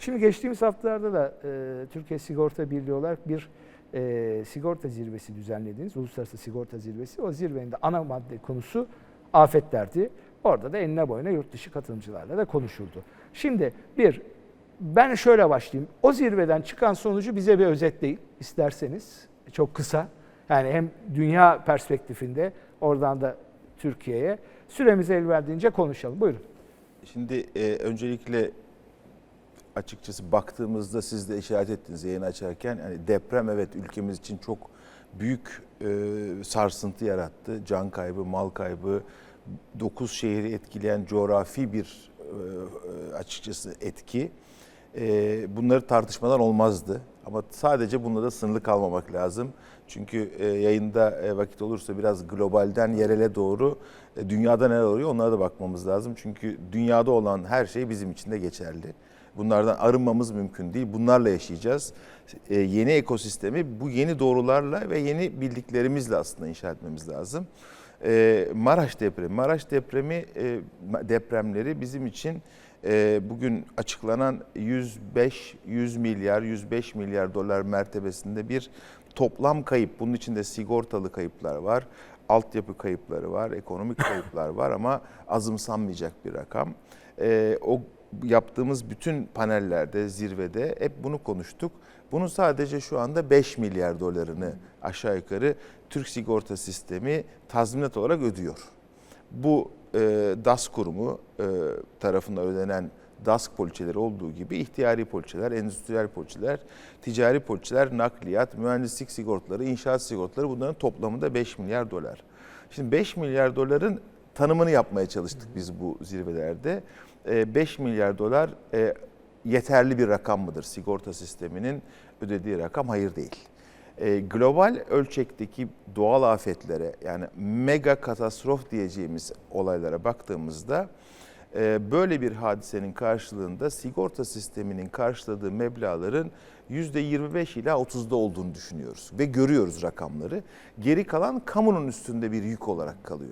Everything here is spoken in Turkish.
Şimdi geçtiğimiz haftalarda da e, Türkiye Sigorta Birliği olarak bir e, sigorta zirvesi düzenlediniz. Uluslararası Sigorta Zirvesi. O zirvenin de ana madde konusu afetlerdi. Orada da enine boyuna yurt dışı katılımcılarla da konuşuldu. Şimdi bir, ben şöyle başlayayım. O zirveden çıkan sonucu bize bir özetleyin isterseniz. Çok kısa. Yani hem dünya perspektifinde oradan da Türkiye'ye. Süremiz el verdiğince konuşalım. Buyurun. Şimdi e, öncelikle açıkçası baktığımızda siz de işaret ettiniz yayın açarken hani deprem evet ülkemiz için çok büyük e, sarsıntı yarattı. Can kaybı, mal kaybı, 9 şehri etkileyen coğrafi bir e, açıkçası etki. E, bunları tartışmadan olmazdı. Ama sadece bununla da sınırlı kalmamak lazım. Çünkü e, yayında e, vakit olursa biraz globalden yerele doğru e, dünyada neler oluyor onlara da bakmamız lazım. Çünkü dünyada olan her şey bizim için de geçerli. Bunlardan arınmamız mümkün değil. Bunlarla yaşayacağız. E, yeni ekosistemi bu yeni doğrularla ve yeni bildiklerimizle aslında inşa etmemiz lazım. E, Maraş depremi, Maraş depremi e, depremleri bizim için e, bugün açıklanan 105 100 milyar 105 milyar dolar mertebesinde bir toplam kayıp. Bunun içinde sigortalı kayıplar var, altyapı kayıpları var, ekonomik kayıplar var ama azımsanmayacak bir rakam. E, o yaptığımız bütün panellerde, zirvede hep bunu konuştuk. Bunun sadece şu anda 5 milyar dolarını aşağı yukarı Türk sigorta sistemi tazminat olarak ödüyor. Bu e, DAS kurumu e, tarafından ödenen DASK poliçeleri olduğu gibi ihtiyari poliçeler, endüstriyel poliçeler, ticari poliçeler, nakliyat, mühendislik sigortaları, inşaat sigortaları bunların toplamında 5 milyar dolar. Şimdi 5 milyar doların tanımını yapmaya çalıştık biz bu zirvelerde. E, 5 milyar dolar e, yeterli bir rakam mıdır sigorta sisteminin ödediği rakam? Hayır değil. E, global ölçekteki doğal afetlere yani mega katastrof diyeceğimiz olaylara baktığımızda e, böyle bir hadisenin karşılığında sigorta sisteminin karşıladığı meblağların %25 ila 30'da olduğunu düşünüyoruz ve görüyoruz rakamları. Geri kalan kamunun üstünde bir yük olarak kalıyor.